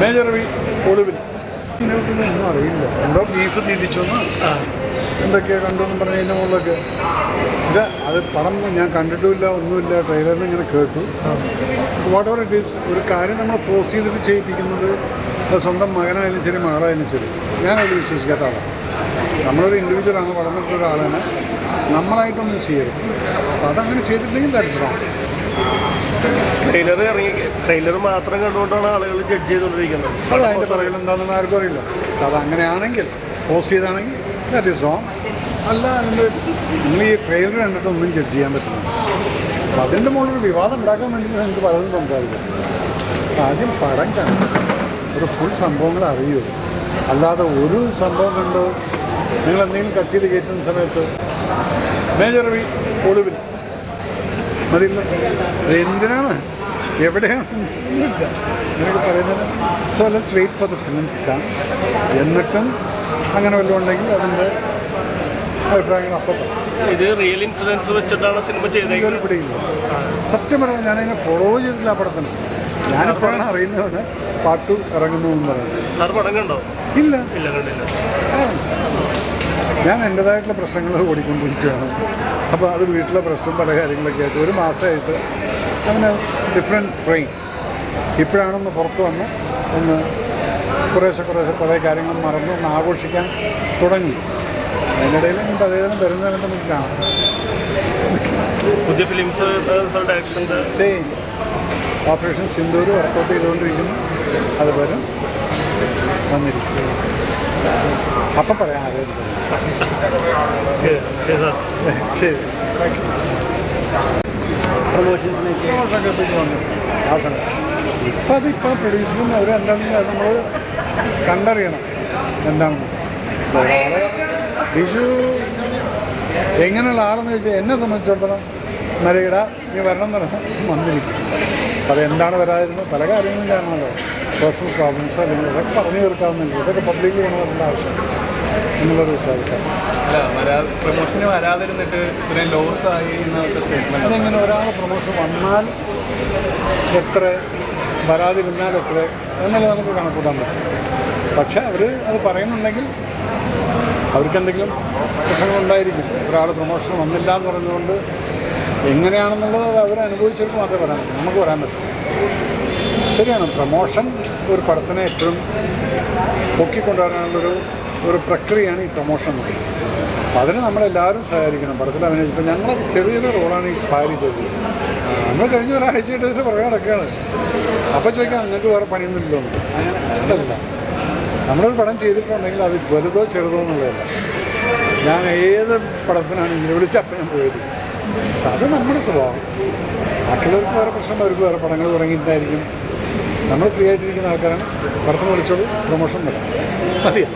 Major V ഒളിവിൽ. ഒന്നും അറിയില്ല. എന്തോ ബീഫ് തിരിച്ചൊന്ന്. എന്തൊക്കെയാ കണ്ടെന്നും പറഞ്ഞതിന്റെ മുകളിലൊക്കെ. ഇല്ല അത് പടം ഞാൻ കണ്ടിട്ടുമില്ല ഒന്നുമില്ല. ട്രെയിലറിൽ ഇങ്ങനെ കേട്ടു. വാട്ട് എവർ ഇറ്റ് ഈസ് ഒരു കാര്യം നമ്മൾ ഫോഴ്സ് ചെയ്തിട്ട് ചെയ്യിപ്പിക്കുന്നത് അത് സ്വന്തം മകനായാലും ശരി മകളായാലും ശരി. ഞാനത് വിശ്വസിക്കാത്ത ആളാണ് നമ്മളൊരു ഇൻഡിവിജ്വലാണ് വളർന്നിട്ടുള്ള ഒരാളാണ്. നമ്മളായിട്ടൊന്നും ചെയ്യരുത്. അപ്പം അതങ്ങനെ ചെയ്തിട്ടുണ്ടെങ്കിൽ ദരിദ്രമാണ് ട്രെയിലർ ഇറങ്ങി ട്രെയിലർ മാത്രം കണ്ടുകൊണ്ടാണ് ആളുകൾ ജഡ്ജ് ചെയ്തുകൊണ്ടിരിക്കുന്നത്. അത് അതിന്റെ പിറകിൽ എന്താണെന്ന് ആർക്കും അറിയില്ല. അത് അങ്ങനെയാണെങ്കിൽ പോസ്റ്റ് ചെയ്താണെങ്കിൽ ദാറ്റ് ഈസ് റോങ് അല്ല അതിന്റെ നിങ്ങൾ ഈ ട്രെയിലർ കണ്ടിട്ട് ഒന്നും ജഡ്ജ് ചെയ്യാൻ പറ്റില്ല. അപ്പം അതിന്റെ മുകളിൽ വിവാദം ഉണ്ടാക്കാൻ വേണ്ടി നിങ്ങൾക്ക് പലതും സംസാരിക്കാം. ആദ്യം പടം കണ്ട്. ഒരു ഫുൾ സംഭവങ്ങൾ അറിയൂ. അല്ലാതെ ഒരു സംഭവം കണ്ട്. നിങ്ങൾ എന്തെങ്കിലും കട്ട് ചെയ്ത് കയറ്റുന്ന സമയത്ത് മേജർ ഒളിവിൽ. മതിയില്ല. അത് എന്തിനാണ്? എവിടെയാണ്? ഒന്നുമില്ല പറയുന്നത്. So let's wait for the film കിട്ടാം എന്നിട്ടും അങ്ങനെ വല്ലതും ഉണ്ടെങ്കിൽ അതിന്റെ അഭിപ്രായങ്ങൾ അപ്പം. ഇത് റിയൽ ഇൻസിഡൻസ് വെച്ചിട്ടാണ് സിനിമ ചെയ്തത് പിടിയില്ല. സത്യം പറഞ്ഞാൽ ഞാനതിനെ ഫോളോ ചെയ്തിട്ടില്ല ആ പടത്തിന്. ഞാനിപ്പോഴാണ് അറിയുന്നതാണ് പാട്ടു ഇറങ്ങുന്നു എന്ന് പറയുന്നത്. സാർ പടം കണ്ടോ? ഇല്ല. ഇല്ല കണ്ടില്ല. ഞാൻ എന്റെതായിട്ടുള്ള പ്രശ്നങ്ങൾ ഓടിക്കൊണ്ടിരിക്കുകയാണ് അപ്പോൾ അത് വീട്ടിലെ പ്രശ്നം പല കാര്യങ്ങളൊക്കെ ആയിട്ട് ഒരു മാസമായിട്ട് അങ്ങനെ ഡിഫറെന്റ് ഫ്രെയിം ഇപ്പോഴാണൊന്ന് പുറത്ത് വന്ന് ഒന്ന് കുറേശ്ശെ കുറേശ്ശെ പല കാര്യങ്ങൾ മറന്ന് ഒന്ന് ആഘോഷിക്കാൻ തുടങ്ങി. അതിനിടയിൽ നമുക്ക് അതേതരം വരുന്നതിനെ നമുക്ക് കാണാം. പുതിയ films same operation Sindoor work out ചെയ്തുകൊണ്ടിരിക്കുന്നു. അത് വരും. വന്നിരിക്കും അപ്പം പറയാം ആരും ശരി പ്രൊമോഷൻസിലേക്ക് ആ സമയം ഇപ്പം അത് ഇപ്പം പ്രൊഡ്യൂസറും അവർ എന്താണെന്ന് നമ്മൾ കണ്ടറിയണം. എന്താണെന്ന്. ഒരാളെ വിഷു എങ്ങനെയുള്ള ആളെന്ന് ചോദിച്ചാൽ എന്നെ സംബന്ധിച്ചിടത്തോളം മരയിട നീ വരണം എന്ന് പറഞ്ഞാൽ വന്നിരിക്കും അപ്പോൾ അതെന്താണ് വരാതിരുന്നത്? പല കാര്യങ്ങളും കാരണമല്ലോ പേഴ്സണൽ പ്രോബ്ലംസ് അല്ലെങ്കിൽ ഇതൊക്കെ പറഞ്ഞു തീർക്കാവുന്നില്ല ഇതൊക്കെ പബ്ലിക്കിൽ കൊണ്ടുവരേണ്ട ആവശ്യം എന്നുള്ളൊരു വിശ്വാസം അല്ല പ്രൊമോഷന് വരാതിരുന്നിട്ട് ഇത്രയും ലോസ് ആയി എന്നൊക്കെ അതെങ്ങനെ ഒരാൾ പ്രൊമോഷൻ വന്നാൽ എത്ര വരാതിരുന്നാൽ എത്ര എന്നുള്ളത് നമുക്ക് കണക്കൂട്ടാൻ പറ്റും. പക്ഷേ അവർ അത് പറയുന്നുണ്ടെങ്കിൽ അവർക്കെന്തെങ്കിലും പ്രശ്നങ്ങളുണ്ടായിരിക്കും. ഒരാൾ പ്രൊമോഷൻ വന്നില്ല എന്ന് പറഞ്ഞതുകൊണ്ട് എങ്ങനെയാണെന്നുള്ളത് അവർ അനുഭവിച്ചവർക്ക് മാത്രമേ പറയാൻ പറ്റൂ. നമുക്ക് പറയാൻ പറ്റും. ശരിയാണ് പ്രമോഷൻ ഒരു പടത്തിനെ ഏറ്റവും പൊക്കിക്കൊണ്ടുവരാനുള്ളൊരു ഒരു പ്രക്രിയയാണ് ഈ പ്രമോഷൻ എന്ന് പറയുന്നത്. അപ്പോൾ അതിന് നമ്മളെല്ലാവരും സഹകരിക്കണം. പടത്തിൽ അഭിനയിച്ചു ഇപ്പോൾ ഞങ്ങൾ ചെറിയൊരു റോളാണ് ഈ സ്പാരി ചെയ്തത്. നമ്മൾ കഴിഞ്ഞ ഒരാഴ്ചയായിട്ട് ഇതിന്റെ പുറകെ നടക്കുകയാണ്. അപ്പോൾ ചോദിക്കാം നിങ്ങൾക്ക് വേറെ പണിയൊന്നും ഇല്ലോ അങ്ങനെ അതല്ല നമ്മളൊരു പടം ചെയ്തിട്ടുണ്ടെങ്കിൽ അത് വലുതോ ചെറുതോ എന്നുള്ളതല്ല. ഞാൻ ഏത് പടത്തിനാണ് ഇങ്ങനെ വിളിച്ചപ്പം ഞാൻ പോയത് അത് നമ്മുടെ സ്വഭാവം. മറ്റുള്ളവർക്ക് വേറെ പ്രശ്നം അവർക്ക് വേറെ പടങ്ങൾ തുടങ്ങിയിട്ടായിരിക്കും. നമ്മൾ ഫ്രീ ആയിട്ടിരിക്കുന്ന ആൾക്കാരാണ്. പടത്തിന് വിളിച്ചോളൂ പ്രൊമോഷൻ വരാം. മതിയോ?